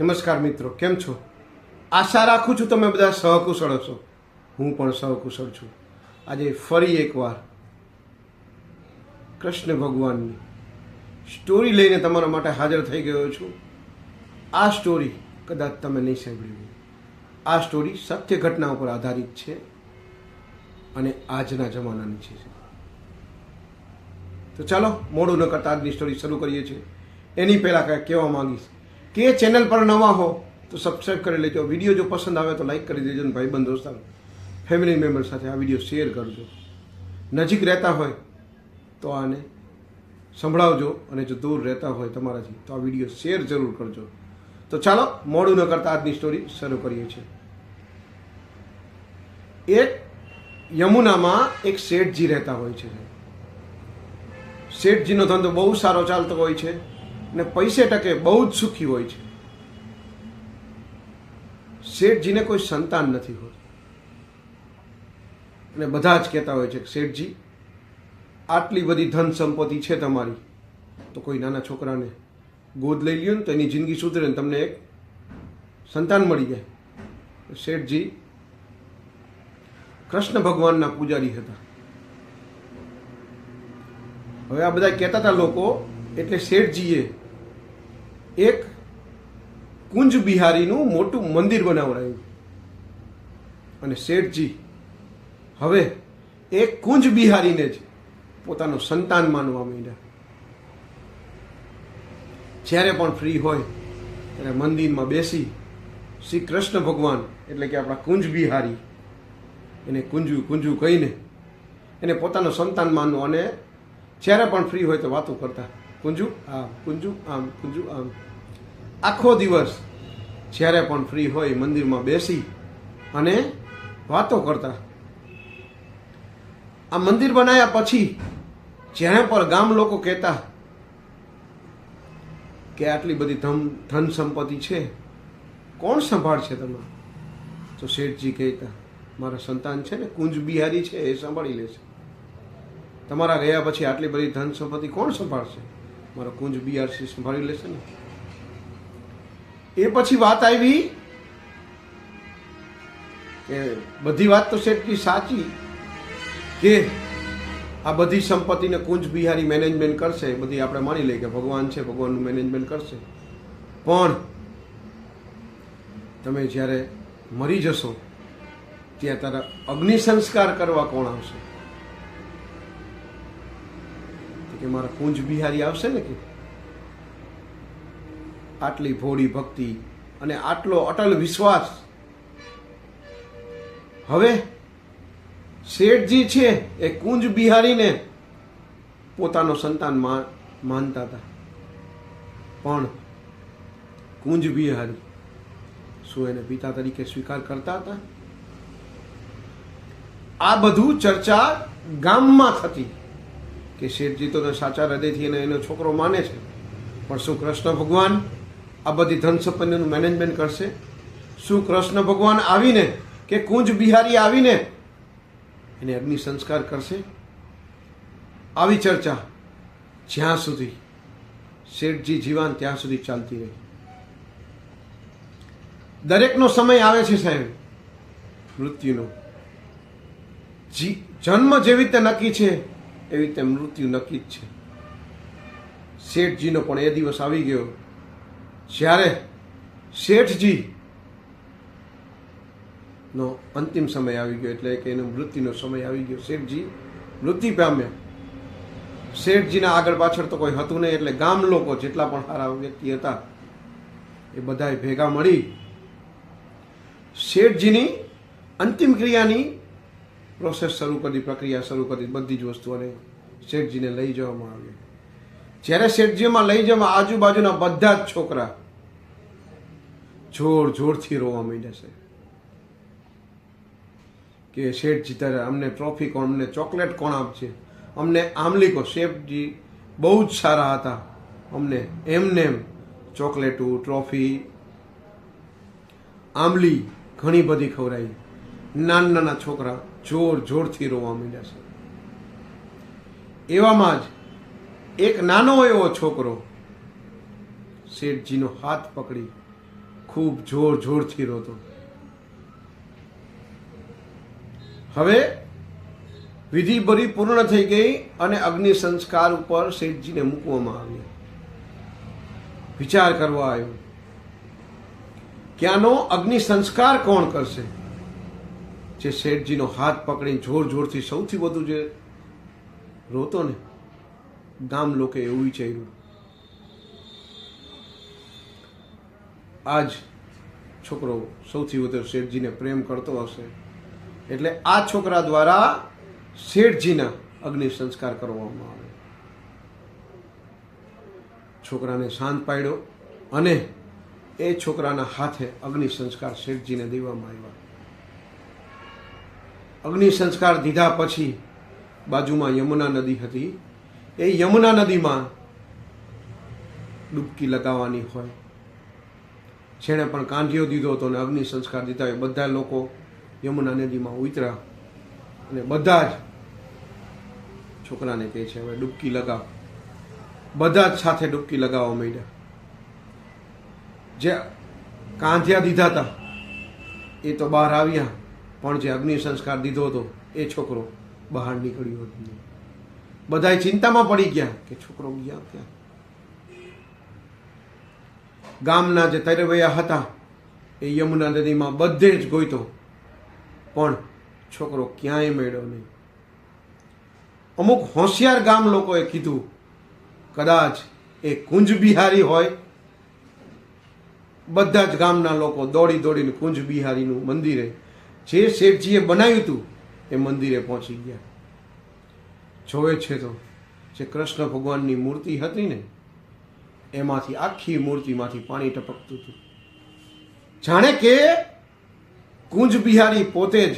નમસ્કાર મિત્રો, કેમ છો? આશા રાખું છું તમે બધા સહકુશળ હશો. હું પણ સહકુશળ છું. આજે ફરી એકવાર કૃષ્ણ ભગવાનની સ્ટોરી લઈને તમારા માટે હાજર થઈ ગયો છું. આ સ્ટોરી કદાચ તમે નહીં સાંભળી હોય. આ સ્ટોરી સત્ય ઘટના ઉપર આધારિત છે અને આજના જમાનાની છે. તો ચાલો, મોડું ન કરતા આજની સ્ટોરી શરૂ કરીએ છીએ. એની પહેલાં કંઈક કહેવા માંગીશ. કે ચેનલ પર નવા હો, તો સબસ્ક્રાઈબ કરી લેજો. વીડિયો જો પસંદ આવે તો લાઈક કરી દેજો અને ભાઈબંધ દોસ્તાર ફેમિલી મેમ્બર સાથે આ વીડિયો શેર કરજો. નજીક રહેતા હોય તો આને સંભળાવજો અને જો દૂર રહેતા હોય તમારાથી, તો આ વીડિયો શેર જરૂર કરજો. તો ચાલો, મોડું ન કરતા આજની સ્ટોરી શરૂ કરીએ છીએ. એક યમુનામાં એક શેઠજી રહેતા હોય છે. શેઠજીનો ધંધો બહુ સારો ચાલતો હોય છે. અને પૈસે ટકે બહુ જ સુખી હોય છે. શેઠજીને કોઈ સંતાન નથી હોતું. અને બધા જ કહેતા હોય છે કે શેઠજી, આટલી બધી ધન સંપત્તિ છે તમારી. તો કોઈ નાના છોકરાને ગોદ લઈ લ્યો ને તો એની જિંદગી સુધરે ને તમને એક સંતાન મળી જાય. શેઠજી કૃષ્ણ ભગવાનના પૂજારી હતા. હવે આ બધા કહેતા હતા લોકો, એટલે શેઠજીએ એક કુંજ બિહારીનું મોટું મંદિર બનાવડાયું. અને શેઠજી, હવે એક કુંજ બિહારીને જ પોતાનું સંતાન માનવા માંડ્યા. જ્યારે પણ ફ્રી હોય, ત્યારે મંદિરમાં બેસી શ્રી કૃષ્ણ ભગવાન, એટલે કે આપણા કુંજ બિહારી, એને કુંજુ કુંજુ કહીને એને પોતાનું સંતાન માનવું અને જ્યારે પણ ફ્રી હોય તો વાતો કરતા. કુંજુ આમ કુંજુ આમ કુંજુ આમ. આખો દિવસ જ્યારે પણ ફ્રી હોય મંદિરમાં બેસી અને વાતો કરતા. આ મંદિર બનાવ્યા પછી જેને પણ ગામ લોકો કહેતા કે આટલી બધી ધન ધન સંપત્તિ છે. કોણ સંભાળશે તમે તો શેઠજી કહેતા, મારા સંતાન છે ને, કુંજ બિહારી છે, એ સંભાળી લેશે. તમારા ગયા પછી આટલી બધી ધન સંપત્તિ કોણ સંભાળશે? મારો કુંજ બિહારસી સંભાળી લેશે ને? એ પછી વાત આવી કે બધી વાત તો શેઠજી સાચી કે આ બધી સંપત્તિને કુંજ બિહારી મેનેજમેન્ટ કરશે બધી આપણે માની લઈએ કે ભગવાન છે, ભગવાનનું મેનેજમેન્ટ કરશે. પણ તમે જ્યારે મરી જશો, ત્યાં તારા અગ્નિ સંસ્કાર કરવા કોણ આવશે? કે મારા કુંજ બિહારી આવશે ને કે? આટલી ભોળી ભક્તિ અને આટલો અટલ વિશ્વાસ. હવે શેઠજી છે એ કુંજ બિહારીને પોતાનો સંતાન માનતા હતા. પણ કુંજ બિહારી શું એને પિતા તરીકે સ્વીકાર કરતા હતા? આ બધું ચર્ચા ગામમાં થતી. કે શેઠજી તો સાચા હૃદયથી એને એનો છોકરો માને છે. પણ શું કૃષ્ણ ભગવાન આ બધી ધન સંપત્તિનું મેનેજમેન્ટ કરશે? શું કૃષ્ણ ભગવાન આવીને કે કુંજ બિહારી આવીને એને અગ્નિ સંસ્કાર કરશે? આવી ચર્ચા જ્યાં સુધી શેઠજી જીવાન ત્યાં સુધી ચાલતી રહી. દરેકનો સમય આવે છે સાહેબ, મૃત્યુનો. જન્મ જેવી રીતે નક્કી છે એવી રીતે મૃત્યુ નક્કી જ છે. શેઠજીનો પણ એ દિવસ આવી ગયો. જ્યારે શેઠજી નો અંતિમ સમય આવી ગયો, એટલે કે એનો મૃત્યુનો સમય આવી ગયો. શેઠજી મૃત્યુ પામ્યા. શેઠજીના આગળ પાછળ તો કોઈ હતું નહીં, એટલે ગામ લોકો જેટલા પણ સારા વ્યક્તિ હતા, એ બધાએ ભેગા મળી શેઠજીની અંતિમ ક્રિયાની પ્રોસેસ શરૂ કરી પ્રક્રિયા શરૂ કરી બધી જ વસ્તુઓને શેઠજીને લઈ જવામાં આવી. જ્યારે શેઠજીમાં લઈ જવામાં આજુબાજુના બધા જ છોકરા જોર જોરથી રોવા માંડ્યા છે. કે શેઠજી, તારે અમને ટ્રોફી કોણ, અમને ચોકલેટ કોણ આપશે અમને આમલીકો શેઠજી બહુ જ સારા હતા. અમને એમને એમ ચોકલેટો ટ્રોફી આમલી ઘણી બધી ખવડાવી. નાના નાના છોકરા જોર જોરથી રોવા માંડ્યા છે. એવામાં જ એક નાનો એવો છોકરો શેઠજીનો હાથ પકડી ખૂબ જોર જોરથી રોતો. હવે વિધિ બરી પૂર્ણ થઈ ગઈ અને અગ્નિ સંસ્કાર ઉપર શેઠજીને મૂકવામાં આવ્યા. વિચાર કરવા આવ્યો. ક્યાંનો અગ્નિ સંસ્કાર કોણ કરશે? જે શેઠજીનો હાથ પકડીને જોર જોરથી સૌથી વધુ જે રોતો ને, ગામ લોકે એવું વિચાર્યું. આજ છોકરો સૌથી વધુ શેઠજીને પ્રેમ કરતો હશે. એટલે આ છોકરા દ્વારા શેઠજીના અગ્નિ સંસ્કાર કરવામાં આવે. છોકરાને શાંત પાડ્યો અને એ છોકરાના હાથે અગ્નિ સંસ્કાર શેઠજીને દેવામાં આવ્યા. અગ્નિ સંસ્કાર દીધા પછી બાજુમાં યમુના નદી હતી. એ યમુના નદીમાં ડૂબકી લગાવવાની હોય. જેણે પણ કાંઢિયો દીધો હતો અને અગ્નિ સંસ્કાર દીધા. એ બધા લોકો યમુના નદીમાં ઉતર્યા અને બધા જ છોકરાને કહે છે, હવે ડૂબકી લગાવ. બધા જ સાથે ડૂબકી લગાવવા માંડ્યા. જે કાંધિયા દીધા હતા, એ તો બહાર આવ્યા. પણ જે અગ્નિ સંસ્કાર દીધો હતો, એ છોકરો બહાર નીકળ્યો હતો નહીં. બધા ચિંતામાં પડી ગયા કે છોકરો ગયા ક્યાં? ગામના જે તરવૈયા હતા, એ યમુના નદીમાં બધે જ ગોઈતો પણ છોકરો ક્યાંય મેળ્યો નહીં. અમુક હોશિયાર ગામ લોકોએ કીધું, કદાચ એ કુંજ બિહારી હોય. બધા જ ગામના લોકો દોડી દોડીને કુંજ બિહારીનું મંદિરે જે શેઠજીએ બનાવ્યું હતું, એ મંદિરે પહોંચી ગયા. જોવે છે તો જે કૃષ્ણ ભગવાનની મૂર્તિ હતી ને, એમાંથી આખી મૂર્તિમાંથી પાણી ટપકતું હતું. જાણે કે કુંજ બિહારી પોતે જ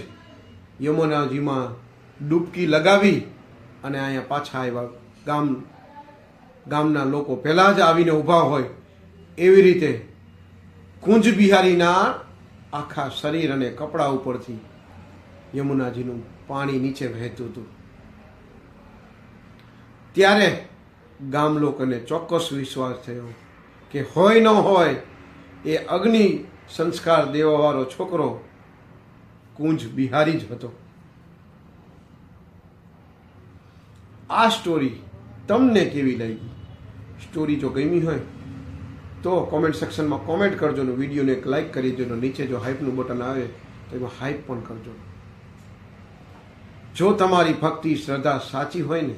યમુનાજીમાં ડૂબકી લગાવી અને અહીંયા પાછા આવ્યા. ગામ, ગામના લોકો પહેલાં જ આવીને ઊભા હોય એવી રીતે કુંજ બિહારીના આખા શરીર અને કપડા ઉપરથી યમુનાજીનું પાણી નીચે વહેતું હતું. ત્યારે ગામ લોકોને ચોક્કસ વિશ્વાસ થયો કે હોય ન હોય એ અગ્નિ સંસ્કાર દેવાવાળો છોકરો કુંજ બિહારી જ હતો. આ સ્ટોરી તમને કેવી લાગી? સ્ટોરી જો ગમી હોય તો કોમેન્ટ સેક્શનમાં કોમેન્ટ કરજો ને વિડીયોને એક લાઇક કરી દેજો નીચે જો હાઈપનું બટન આવે, તો એમાં હાઈપ પણ કરજો. જો તમારી ભક્તિ, શ્રદ્ધા સાચી હોય ને,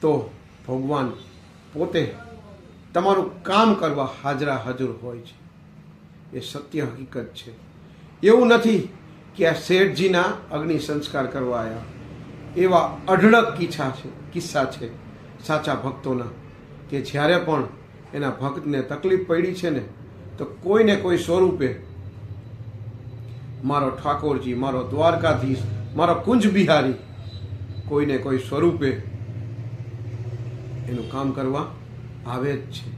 તો ભગવાન પોતે તમારું કામ કરવા હાજરા હાજર હોય છે. એ સત્ય હકીકત છે. એવું નથી કે આ શેઠજીના અગ્નિ સંસ્કાર કરવા આવ્યા એવા અઢળક કિસ્સા છે કિસ્સા છે સાચા ભક્તોના. કે જ્યારે પણ એના ભક્તને તકલીફ પડી છે ને, તો કોઈને કોઈ સ્વરૂપે મારો ઠાકોરજી, મારો દ્વારકાધીશ, મારો કુંજ બિહારી કોઈને કોઈ સ્વરૂપે એનું કામ કરવા આવે જ છે.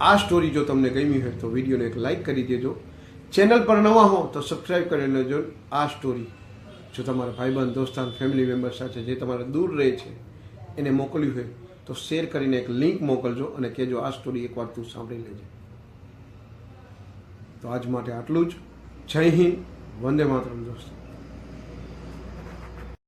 આ સ્ટોરી જો તમને ગમી હોય તો વિડીયોને એક લાઈક કરી દેજો. ચેનલ પર નવા હો તો સબસ્ક્રાઈબ કરી લેજો. આ સ્ટોરી જો તમારા ભાઈબંધ દોસ્તાન ફેમિલી મેમ્બર સાથે જે તમારે દૂર રહે છે, એને મોકલ્યું હોય તો શેર કરીને એક લિંક મોકલજો અને કહેજો, આ સ્ટોરી એકવાર તું સાંભળી લેજે. તો આજ માટે આટલું જ. જય હિન્દ. વંદે માતરમ દોસ્તો.